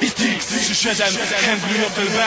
i Tix 37 Hengry Hotel B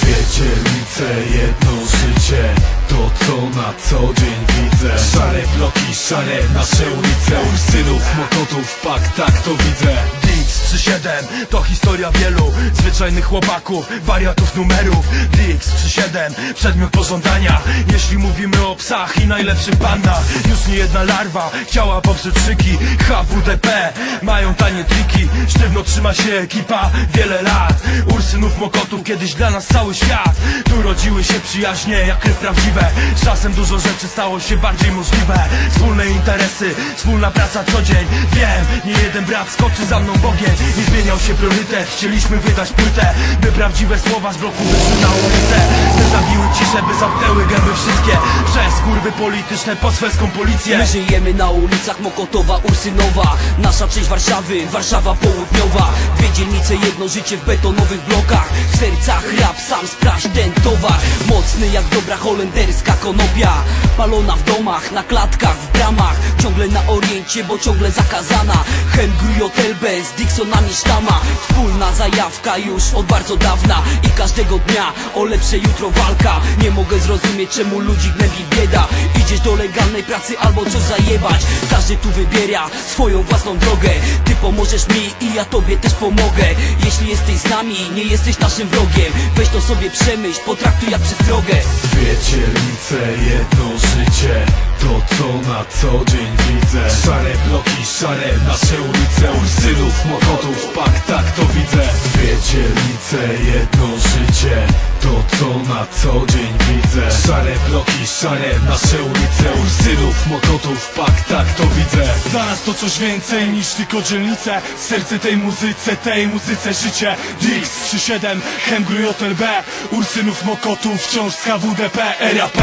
Dwie dzielnice, jedno życie. To co na co dzień widzę Szare bloki, szare nasze ulice. Ursynów, mokotów, pak, tak to widzę. Dix 37 to historia wielu zwyczajnych chłopaków, wariatów numerów. Dix 37 przedmiot pożądania. Jeśli mówimy o psach i najlepszych bandach Już nie jedna larwa chciała poprzeć szyki. HWDP mają tanie triki. Sztywno trzyma się ekipa wiele lat. Ursynów Mokotów kiedyś dla nas cały świat. Tu rodziły się przyjaźnie jak krew prawdziwe Z czasem dużo rzeczy stało się bardziej możliwe. Wspólne interesy, wspólna praca co dzień. Wiem, nie jeden brat skoczy za mną w ogień Nie zmieniał się priorytet, chcieliśmy wydać płytę By prawdziwe słowa z bloku wyszły na ulicę By zabiły ciszę, by zamknęły gęby wszystkie. Przez kurwy polityczne po sweską policję. My żyjemy na ulicach Mokotowa, Ursynowa. Nasza część Warszawy, Warszawa Południowa. Dwie dzielnice, jedno życie w betonowych blokach. W sercach rap, sam sprawdź ten towar Mocny jak dobra holenderska conopia Palona w domach, na klatkach, w bramach Ciągle na oriencie, bo ciągle zakazana. Hemgry Hotel bez Dixonami sztama Wspólna zajawka już od bardzo dawna I każdego dnia o lepsze jutro walka. Nie mogę zrozumieć czemu ludzi gnębi bieda. Idziesz do legalnej pracy albo coś zajebać. Każdy tu wybiera swoją własną drogę. Ty pomożesz mi i ja tobie też pomogę. Jeśli jesteś z nami, nie jesteś naszym wrogiem. Weź to sobie przemyśl, potraktuj jak przestrogę Dwie dzielnice, jedno życie. To co na co dzień widzę. Szare bloki, szare nasze ulice. Ursynów, mokotów, pak, tak to widzę. Dwie dzielnice, jedno życie na co dzień widzę. Szare bloki, szare nasze ulice. Ursynów, mokotów, pak, tak to widzę. Nas to coś więcej niż tylko dzielnice. Serce tej muzyce, tej muzyce życie. Dix 37, Hemgry Hotel B. Ursynów Mokotów, wciąż z HWDP RAP,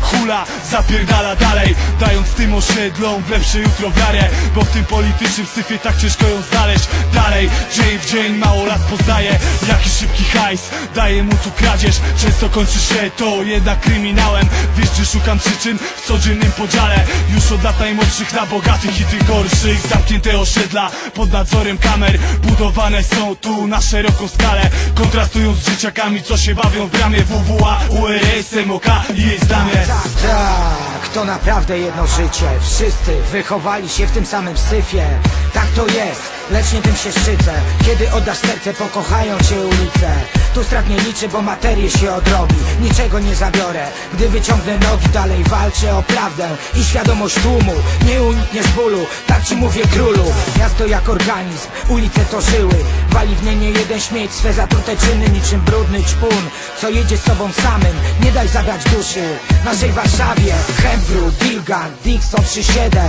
hula, zapierdala dalej. Dając tym osiedlom w lepsze jutro wiarę Bo w tym politycznym syfie tak ciężko ją znaleźć. Dalej, dzień w dzień mało lat poznaje Jaki szybki hajs, daje mu tu kradzież. Często kończy się to jednak kryminałem. Wiesz, że szukam przyczyn? W codziennym podziale. Już od lat najmłodszych na bogatych i tych gorszych. Zamknięte osiedla pod nadzorem kamer. Budowane są tu na szeroką skalę Kontrastują z dzieciakami, co się bawią w bramie WWA, URS, MOK i jej zdamie Tak, tak, to naprawdę jedno życie. Wszyscy wychowali się w tym samym syfie. Tak to jest, lecz nie tym się szczycę. Kiedy oddasz serce, pokochają cię ulice. Tu strat nie liczy, bo materię się odrobi. Niczego nie zabiorę, gdy wyciągnę nogi Dalej walczę o prawdę. I świadomość tłumu Nie unikniesz bólu, tak ci mówię królu. Miasto jak organizm, ulice to żyły Wali w nie jeden śmieć. Swe zatrute czyny Niczym brudny ćpun, co jedzie z sobą samym Nie daj zabrać duszy. Naszej Warszawie Hembru, Dilgan, Dixon 37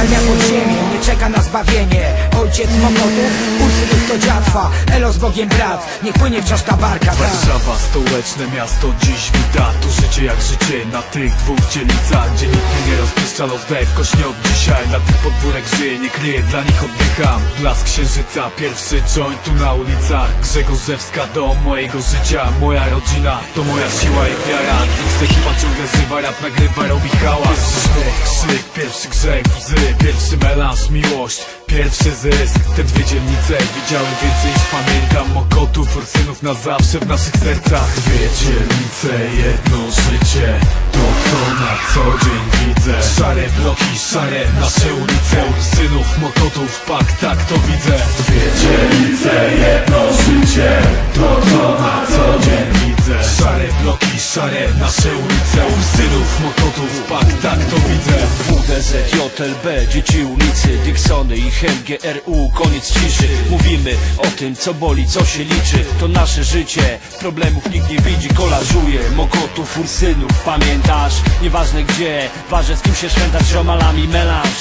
Armia podziemie, nie czeka na zbawienie. Ojciec Mokotów, Ursynów to dziatwa. Elo z Bogiem brat, niech płynie wciąż ta barka tak. Warszawa, stołeczne miasto, dziś wita Tu życie jak życie na tych dwóch dzielnicach Gdzie nikt nie rozpieszcza los w kośnie od dzisiaj Na tych podwórek żyje, nie kryje, dla nich oddycham. Blask księżyca, pierwszy joint tu na ulicach. Grzegorzewska, dom mojego życia. Moja rodzina, to moja siła i wiara. X ekipa ciągle żywa, rap nagrywa, robi hałas. Pierwszy krzyk, pierwszy grzech, łzy. Pierwszy melanż, miłość, pierwszy zysk Te dwie dzielnice widziałem więcej niż pamiętam. Mokotów, Ursynów na zawsze w naszych sercach. Dwie dzielnice, jedno życie To co na co dzień widzę. Szare bloki, szare nasze ulice Ursynów, Mokotów, pak, tak to widzę. Dwie dzielnice, jedno życie To co na co dzień widzę. Szare bloki, szare nasze ulice Ursynów, Mokotów, pak, tak to widzę. WDZ, JLB, dzieci ulicy, Dixony i HMGRU, koniec ciszy. Mówimy o tym, co boli, co się liczy. To nasze życie, problemów nikt nie widzi Kolażuje, Mokotów, Ursynów, pamiętasz? Nieważne gdzie, ważne z kim się szwędać, ziomalami melanż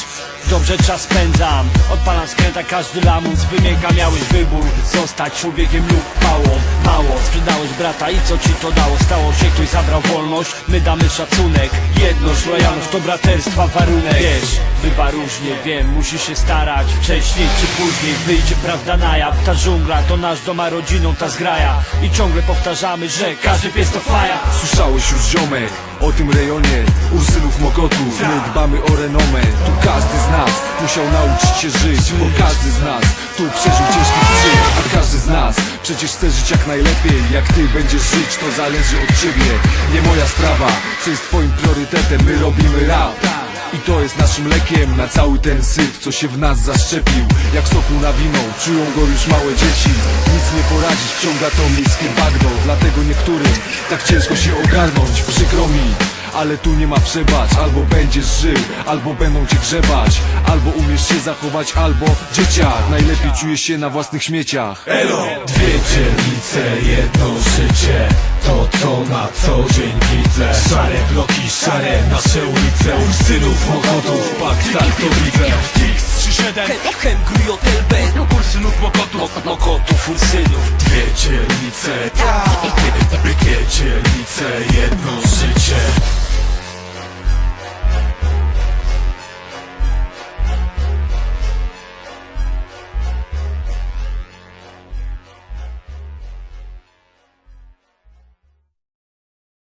Dobrze czas spędzam, odpalam skręta każdy lamus Wymięka miałeś wybór, zostać człowiekiem lub pałą Mało, sprzedałeś brata i co ci to dało? Stało się ktoś zabrał wolność, my damy szacunek. Jedność, lojalność to braterstwa warunek. Wiesz, bywa różnie, wiem, musisz się starać. Wcześniej czy później wyjdzie prawda na jaw. Ta dżungla to nasz dom, a rodziną ta zgraja. I ciągle powtarzamy, że każdy pies to faja. Słyszałeś już ziomek o tym rejonie Ursynów Mokotów My dbamy o renomę Tu każdy z nas musiał nauczyć się żyć Bo każdy z nas tu przeżył ciężki wstyd A każdy z nas przecież chce żyć jak najlepiej. Jak ty będziesz żyć to zależy od ciebie. Nie moja sprawa, co jest twoim priorytetem. My robimy rap i to jest naszym lekiem na cały ten syf, co się w nas zaszczepił. Jak soku na wino, czują go już małe dzieci. Nic nie poradzić, wciąga to miejskie bagno. Dlatego niektórym tak ciężko się ogarnąć. Przykro mi, ale tu nie ma przebacz Albo będziesz żył, albo będą cię grzebać. Albo umiesz się zachować, albo dzieciak. Najlepiej czujesz się na własnych śmieciach. Dwie dzielnice, jedno życie. To co na co dzień widzę. Szare bloki, szare nasze ulice. Ursynów, Mokotów, pak tak to widzę. Dix 37 Hem grujotel B. Ursynów, Mokotów. Mokotów, Ursynów Dwie dzielnice Dwie dzielnice, jedno życie